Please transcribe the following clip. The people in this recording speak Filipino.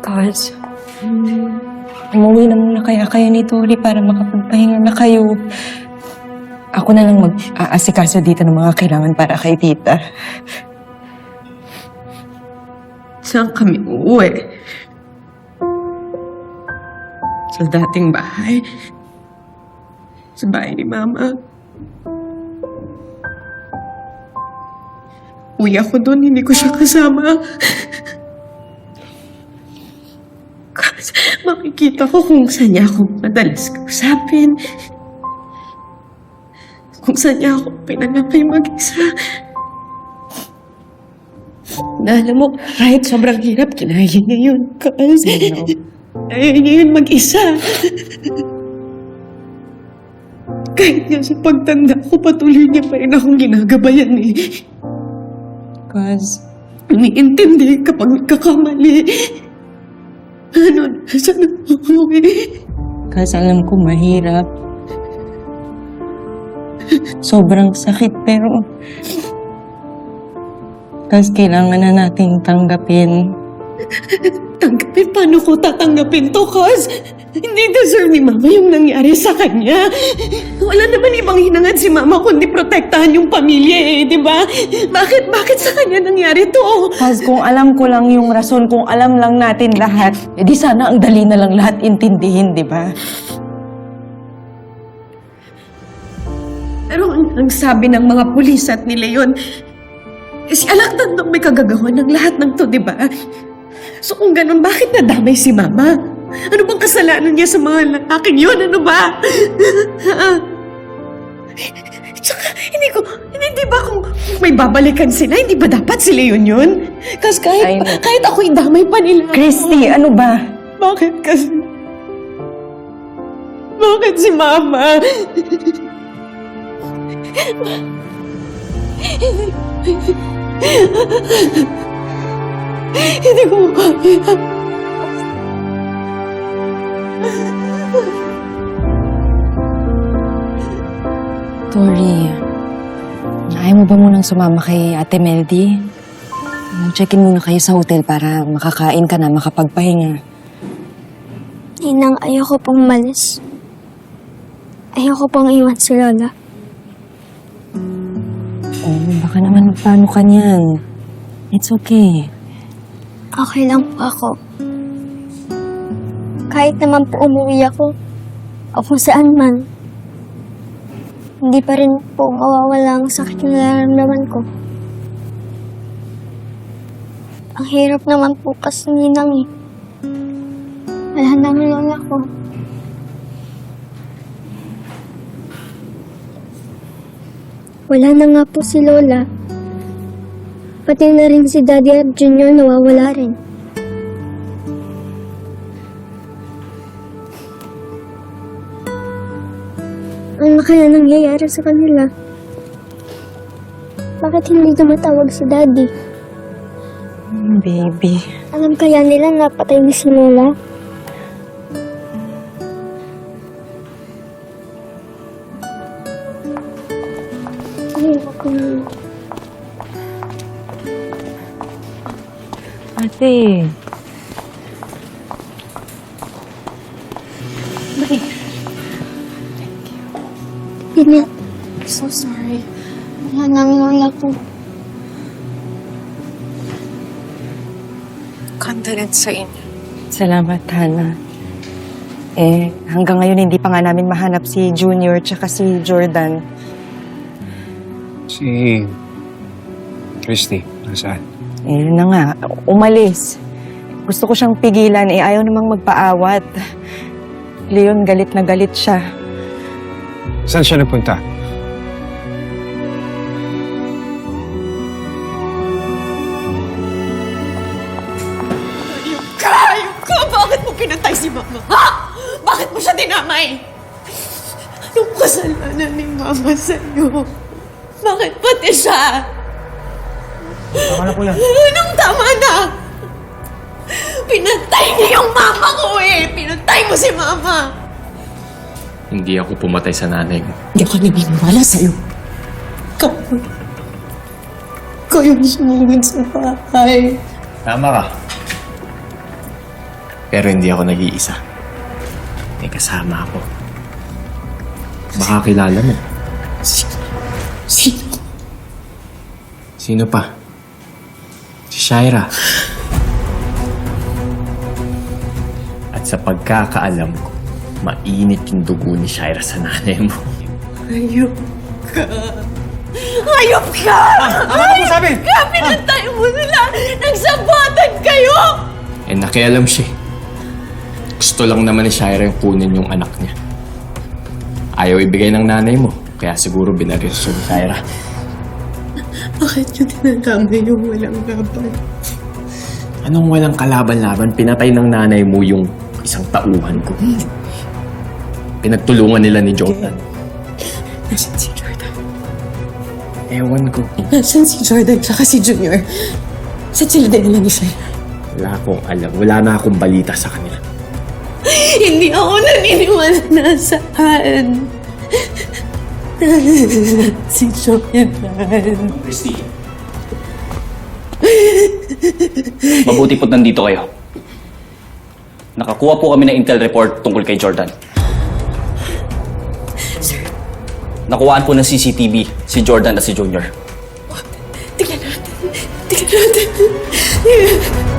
Cause, umuwi na muna kaya kayo ni Tori para makapagpahinga na kayo. Ako na lang mag-aasikaso dito ng mga kailangan para kay tita. Saan kami uuwi? Sa dating bahay? Sa bahay ni Mama? Uwi ako doon, hindi ko siya kasama. Kasi makikita ko kung saan niya ako madalas kausapin. Kung saan niya ako pinanapay mag-isa. Na alam mo, kahit sobrang hirap, kinaya niya yun. Kasi, kaya niya yun mag-isa. kahit nga sa pagtanda ko, patuloy niya pa rin akong ginagabayan eh. Cause, Umiintindi kapag nagkakamali. Ano, ako eh? cause alam ko mahirap. Sobrang sakit pero... Cause kailangan na nating tanggapin. Tanggapin, paano ko tatanggapin to, cause hindi deserve ni Mama yung nangyari sa kanya. Wala naman ibang hinangad si Mama kundi protektahan yung pamilya eh, di ba? Bakit, bakit sa kanya nangyari to? Cause kung alam ko lang yung rason, kung alam lang natin lahat, edi sana ang dali na lang lahat intindihin, di ba? Pero ang, ang sabi ng mga pulis at ni Leon, eh, si Alakdan daw may kagagawa ng lahat ng to, di ba? So kung ganun, bakit nadamay si Mama? Ano bang kasalanan niya sa mga lalaking yun? Ano ba? Tsaka, hindi ko, hindi ba kung may babalikan sila, hindi ba dapat si Leon yun? Kasi kahit, kahit ako idamay pa nila. Christy, ano ba? Bakit kasi? Bakit si Mama? Hindi ko kaya. Tori, ayaw mo ba munang sumama kay Ate Meldy? Check-in muna kayo sa hotel para makakain ka na, makapagpahinga. Inang, ayoko pong malis. Ayoko pong iwan si Lola. Oh, baka naman magplano ka niyan. It's okay. Okay lang po ako. Kahit naman po umuwi ako, o kung saan man, hindi pa rin po mawawala ang sakit na nararamdaman ko. Ang hirap naman po kasi ninang eh. Wala naman lola ko. Wala na nga po si Lola. Pati na rin si Daddy at Junior nawawala rin. Ano kaya nangyayari sa kanila? Bakit hindi tumatawag si Daddy? Baby. Alam kaya nila na patay na si Lola? Ay, ako na. Ate. Pilit. So sorry. Wala namin Lola po. Condolence sa inyo. Salamat, Hana. Eh, hanggang ngayon hindi pa nga namin mahanap si Junior tsaka si Jordan. Si... Christy, nasaan? Eh, yun na nga, umalis. Gusto ko siyang pigilan, eh ayaw namang magpaawat. Leon, galit na galit siya. Saan siya napunta? Ayok ka! Ayok ka! Bakit mo pinatay si Mama? Ha? Bakit mo siya dinamay? Anong kasalanan ni Mama sa'yo? Bakit pati siya? Tama na po yan. Anong tama na? Pinatay niya yung mama ko eh! Pinatay mo si Mama! Hindi ako pumatay sa nanay mo. Hindi ako naniniwala sa'yo. Ikaw, Ikaw yung sumugod sa bahay. Tama ka. Pero hindi ako nag-iisa. May kasama ako. Baka kilala mo. Sino? Sino pa? Shaira. At sa pagkakaalam ko, mainit yung dugo ni Shaira sa nanay mo. Ayop ka. Ayop ka! Tama na po sabi! Ka! Pinantay mo sila! Nagsabatan kayo! Eh nakialam siya. eh. Gusto lang naman ni Shaira yung kunin yung anak niya. Ayaw ibigay ng nanay mo, kaya siguro binaril siya ni Shaira. Bakit yung tinatama yung walang gaban? Anong walang kalaban-laban? Pinatay ng nanay mo yung isang tauhan ko. Pinagtulungan nila ni Jordan. Nasaan si Jordan? Ewan ko. Nasaan si Jordan tsaka si Junior? Saan sila dinala ni Shai? Wala akong alam. Wala na akong balita sa kanila. Hindi ako naniniwala na saan. si. Christy. Mabuti po't nandito kayo. Nakakuha po kami ng intel report tungkol kay Jordan. Nakuhaan po ng CCTV si Jordan at si Junior. Tingnan natin. Tingnan natin.